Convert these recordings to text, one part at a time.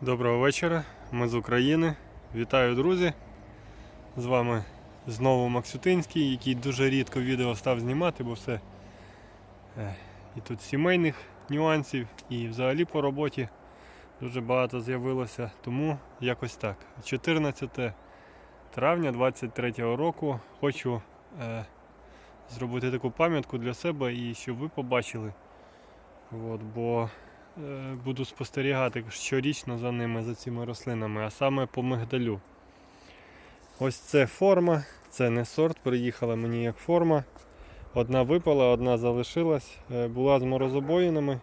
Доброго вечора, ми з України. Вітаю, друзі! З вами знову Максютинський, який дуже рідко відео став знімати, бо все е, і тут сімейних нюансів, і взагалі по роботі дуже багато з'явилося. Тому якось так. 14 травня 23 року хочу е, зробити таку пам'ятку для себе і щоб ви побачили. От, бо буду спостерігати щорічно за ними, за цими рослинами, а саме по мигдалю. Ось це форма, це не сорт, приїхала мені як форма. Одна випала, одна залишилась, Е, була з морозобоїнами,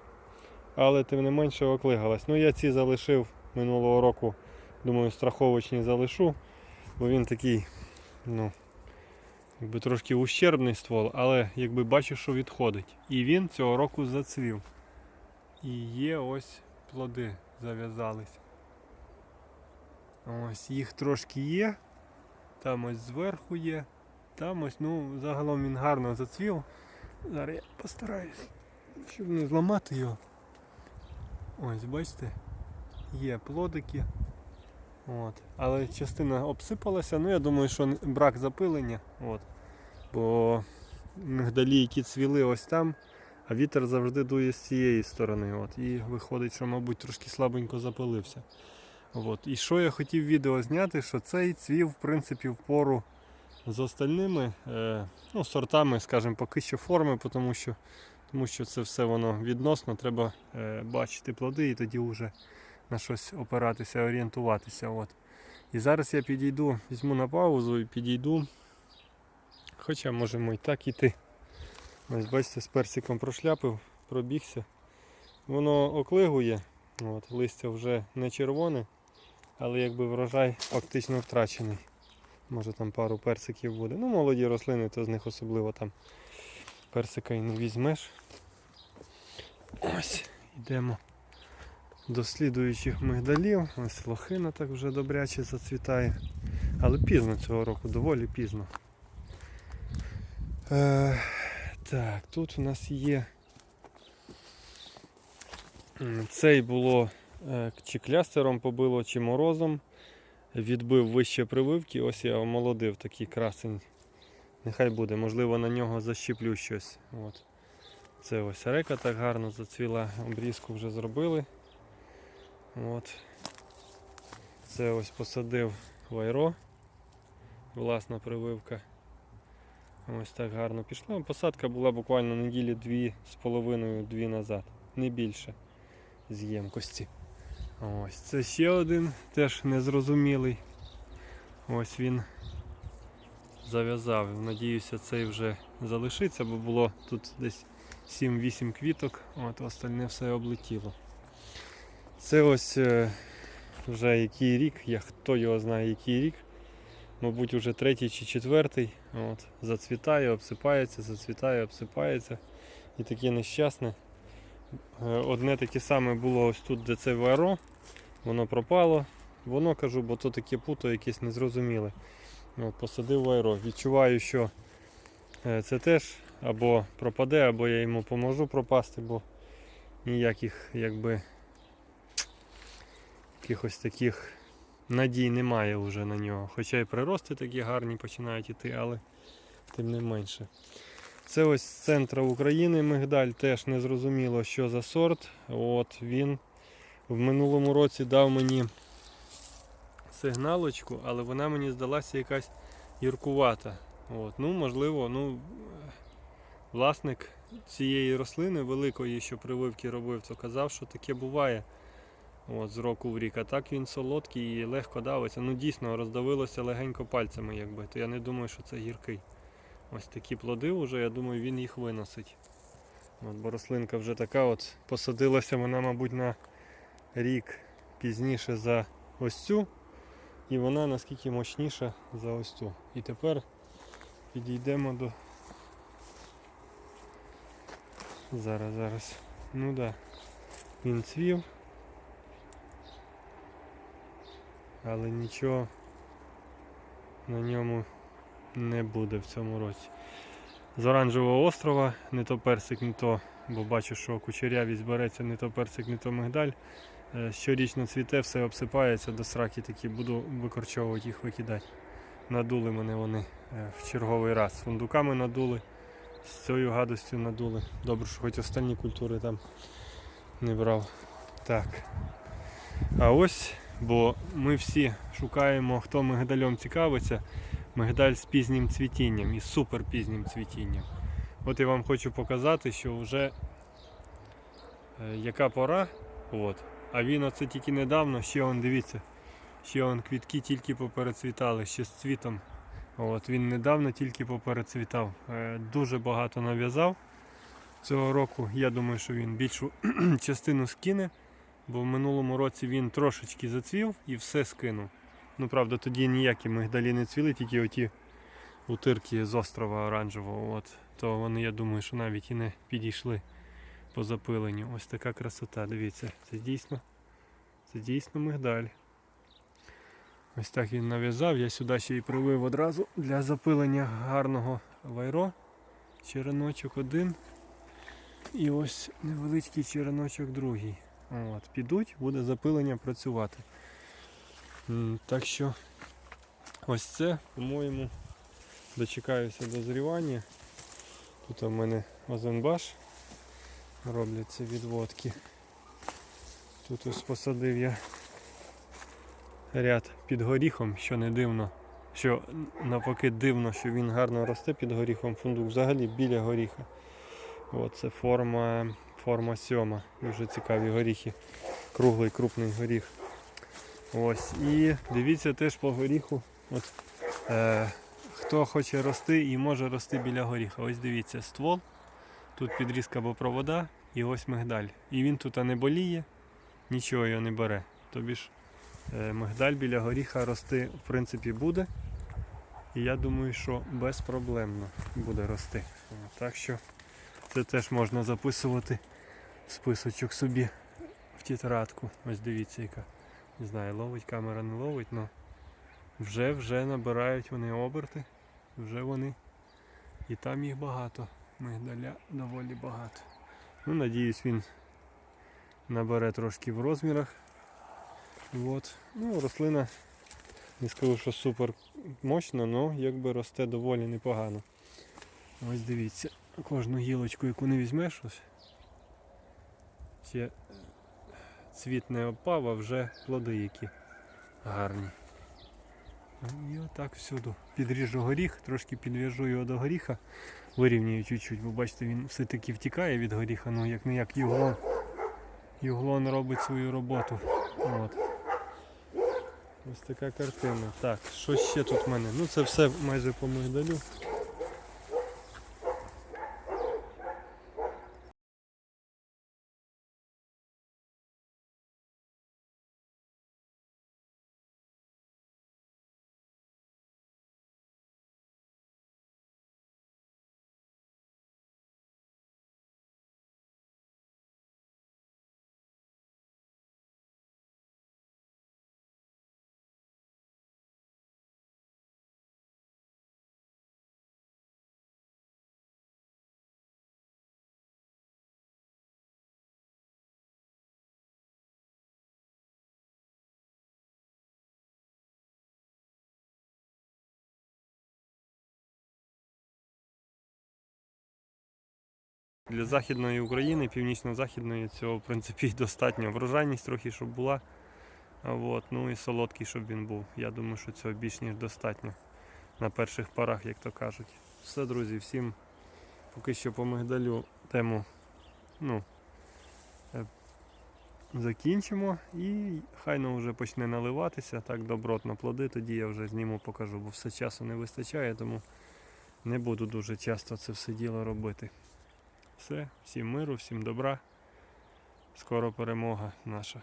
але тим не менше оклигалась. Ну я ці залишив минулого року, думаю, страховочні залишу, бо він такий, ну, якби трошки ущербний ствол, але якби бачу, що відходить. І він цього року зацвів. І є ось плоди зав'язались. Ось їх трошки є. Там ось зверху є. Там ось, ну, загалом він гарно зацвів. Зараз я постараюсь, щоб не зламати його. Ось, бачите, є плодики. От. Але частина обсипалася, ну я думаю, що брак запилення. От. Бо мигдалі, які цвіли ось там, а вітер завжди дує з цієї сторони. От, і виходить, що, мабуть, трошки слабенько запилився. От. І що я хотів відео зняти, що цей цвів, в принципі, в пору з остальними е, ну, сортами, скажімо, поки що форми, тому що, тому що це все воно відносно, треба е, бачити плоди і тоді вже на щось опиратися, орієнтуватися. От. І зараз я підійду, візьму на паузу і підійду. Хоча можемо і так іти. Ось бачите, з персиком прошляпив, пробігся. Воно оклигує, от, листя вже не червоне, але якби врожай фактично втрачений. Може там пару персиків буде. Ну, молоді рослини, то з них особливо там персика і не візьмеш. Ось, йдемо до слідуючих мигдалів. Ось лохина так вже добряче зацвітає. Але пізно цього року, доволі пізно. Е, так, тут у нас є. Цей було е, чи клястером побило, чи морозом. Відбив вище прививки, ось я омолодив такий красень. Нехай буде, можливо, на нього защіплю щось. От. Це ось река так гарно зацвіла, обрізку вже зробили. От. Це ось посадив вайро. Власна прививка. Ось так гарно пішла. Посадка була буквально неділі дві з половиною дві назад, не більше з ємкості. Ось це ще один, теж незрозумілий. Ось він зав'язав. Надіюся, цей вже залишиться, бо було тут десь 7-8 квіток, от остальне все облетіло. Це ось е, вже який рік, я хто його знає, який рік. Мабуть, вже третій чи четвертий. От, зацвітає, обсипається, зацвітає, обсипається. І таке нещасне. Е, Одне таке саме було ось тут, де це варо. Воно пропало. Воно кажу, бо то таке путо якесь незрозуміле. От, посадив в аеро. Відчуваю, що е, це теж або пропаде, або я йому поможу пропасти, бо ніяких якби якихось таких надій немає вже на нього. Хоча і прирости такі гарні починають іти, але тим не менше. Це ось з центру України мигдаль, теж не зрозуміло, що за сорт. От він в минулому році дав мені сигналочку, але вона мені здалася якась гіркувата. От, ну, можливо, ну, власник цієї рослини великої, що прививки робив, то казав, що таке буває от, з року в рік. А так він солодкий і легко давиться. Ну дійсно роздавилося легенько пальцями, якби. То я не думаю, що це гіркий. Ось такі плоди вже, я думаю, він їх виносить. От, бо рослинка вже така от посадилася вона, мабуть, на рік пізніше за ось цю. І вона наскільки мощніша за ось цю. І тепер підійдемо до. Зараз, зараз. Ну так. Да. Він цвів. Але нічого на ньому не буде в цьому році. З оранжевого острова, не то персик, не то, бо бачу, що кучерявість береться не то персик, не то мигдаль. Е, Щорічно цвіте, все обсипається до сраки такі, буду викорчовувати їх, викидати. Надули мене вони е, в черговий раз. Фундуками надули, з цією гадостю надули. Добре, що хоч останні культури там не брав. Так. А ось, бо ми всі шукаємо, хто мигдальом цікавиться. Мигдаль з пізнім цвітінням і супер пізнім цвітінням. От я вам хочу показати, що вже е, яка пора. От. А він оце тільки недавно, ще он, дивіться, ще он квітки тільки поперецвітали, ще з цвітом. От, він недавно тільки поперецвітав. Е, Дуже багато нав'язав цього року. Я думаю, що він більшу частину скине, бо в минулому році він трошечки зацвів і все скинув. Ну, правда, тоді ніякі мигдалі не цвіли, тільки оті утирки з острова оранжевого. От. То вони, я думаю, що навіть і не підійшли по запиленню. Ось така красота, дивіться, це дійсно, це дійсно мигдаль. Ось так він нав'язав. Я сюди ще й привив одразу для запилення гарного вайро. Череночок один. І ось невеличкий череночок другий. От, підуть, буде запилення працювати. Так що ось це, по-моєму, дочекаюся дозрівання. Тут у мене озенбаш робляться відводки. Тут ось посадив я ряд під горіхом, що не дивно. Що навпаки дивно, що він гарно росте під горіхом. Фундук взагалі біля горіха. От це форма, форма сьома. Дуже цікаві горіхи. Круглий крупний горіх. Ось. І дивіться теж по горіху. От, е, хто хоче рости і може рости біля горіха. Ось дивіться, ствол. Тут підрізка або провода і ось мигдаль. І він тут не боліє, нічого його не бере. Тобі ж е, мигдаль біля горіха рости в принципі буде. І я думаю, що безпроблемно буде рости. Так що це теж можна записувати списочок собі в тетрадку. Ось дивіться, яка. Не знаю, ловить камера, не ловить, але вже вже набирають вони оберти, вже вони. І там їх багато. Мигдаля доволі багато. Ну, надіюсь, він набере трошки в розмірах. От. Ну, рослина, не скажу, що супер мощна, але якби росте доволі непогано. Ось дивіться, кожну гілочку, яку не візьмеш, ось. Ще цвіт не опав, а вже плоди які гарні. І отак всюди. Підріжу горіх, трошки підв'яжу його до горіха, вирівнюю чуть-чуть, бо бачите, він все-таки втікає від горіха, ну як не як юглон. Юглон робить свою роботу. От. Ось така картина. Так, що ще тут в мене? Ну це все майже по мигдалю. Для Західної України, північно-західної цього в принципі достатньо. Врожайність трохи, щоб була. От, ну і солодкий, щоб він був. Я думаю, що цього більш ніж достатньо на перших порах, як то кажуть. Все, друзі, всім поки що по мигдалю тему ну, е, закінчимо і хай ну вже почне наливатися так добротно плоди, тоді я вже зніму покажу, бо все часу не вистачає, тому не буду дуже часто це все діло робити. Все, всім миру, всім добра. Скоро перемога наша.